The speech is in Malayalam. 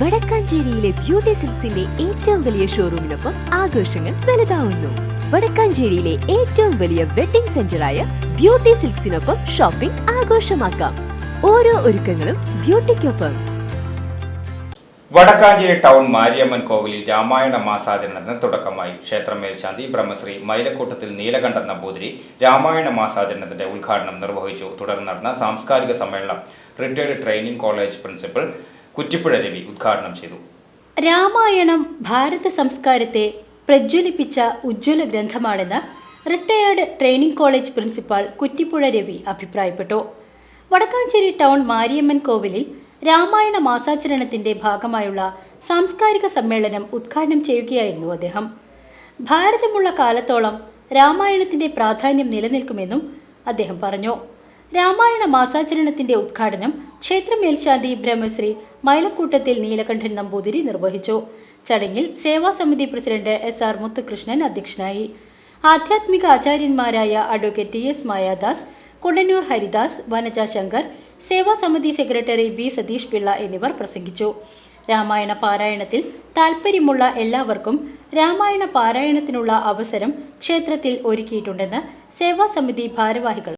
വടക്കാഞ്ചേരിയിലെ ബ്യൂട്ടി സിൽസിന്റെ ഏറ്റവും വലിയ ഷോറൂമിനൊപ്പം ആഘോഷങ്ങൾ വലുതാവുന്നു. വടക്കാഞ്ചേരിയിലെ ഏറ്റവും വലിയ വെഡിംഗ് സെന്ററായ ബ്യൂട്ടി സിൽക്സിനൊപ്പം ഷോപ്പിംഗ് ആഘോഷമാക്കാം. ഓരോ ഒരുക്കങ്ങളും ബ്യൂട്ടിക്കൊപ്പം. വടക്കാഞ്ചേരി ടൗൺ മാരിയമ്മൻ കോവിലിൽ രാമായണ മാസാചരണത്തിന് തുടക്കമായി. ക്ഷേത്രം മേൽശാന്തി ബ്രഹ്മശ്രീ മൈലക്കൂട്ടത്തിൽ നീലകണ്ഠൻ നമ്പൂതിരി രാമായണ മാസാചരണത്തിന്റെ ഉദ്ഘാടനം നിർവഹിച്ചു. തുടർന്ന് നടന്ന സാംസ്കാരിക സമ്മേളനം retired training college principal Kuttippuzha Ravi ഉദ്ഘാടനം ചെയ്തു. രാമായണം ഭാരത സംസ്കാരത്തെ പ്രജ്വലിപ്പിച്ച ഉജ്ജ്വല ഗ്രന്ഥമാണെന്ന് retired training college principal Kuttippuzha Ravi അഭിപ്രായപ്പെട്ടു. വടക്കാഞ്ചേരി ടൗൺ മാരിയമ്മൻ കോവിലിൽ രാമായണ മാസാചരണത്തിന്റെ ഭാഗമായുള്ള സാംസ്കാരിക സമ്മേളനം ഉദ്ഘാടനം ചെയ്യുകയായിരുന്നു അദ്ദേഹം. ഭാരതമുള്ള കാലത്തോളം രാമായണത്തിന്റെ പ്രാധാന്യം നിലനിൽക്കുമെന്നും അദ്ദേഹം പറഞ്ഞു. രാമായണ മാസാചരണത്തിന്റെ ഉദ്ഘാടനം ക്ഷേത്ര മേൽശാന്തി ബ്രഹ്മശ്രീ മൈലക്കൂട്ടത്തിൽ നീലകണ്ഠൻ നമ്പൂതിരി നിർവഹിച്ചു. ചടങ്ങിൽ സേവാ സമിതി പ്രസിഡന്റ് എസ് ആർ മുത്തുകൃഷ്ണൻ അധ്യക്ഷനായി. ആധ്യാത്മിക ആചാര്യന്മാരായ advocate T S Mayadas Kudannoor Haridas Vanaja Shankar Seva Samiti secretary B Satheesh Pillai എന്നിവർ പ്രസംഗിച്ചു. രാമായണ പാരായണത്തിൽ താൽപ്പര്യമുള്ള എല്ലാവർക്കും രാമായണ പാരായണത്തിനുള്ള അവസരം ക്ഷേത്രത്തിൽ ഒരുക്കിയിട്ടുണ്ടെന്ന് സേവാ സമിതി ഭാരവാഹികൾ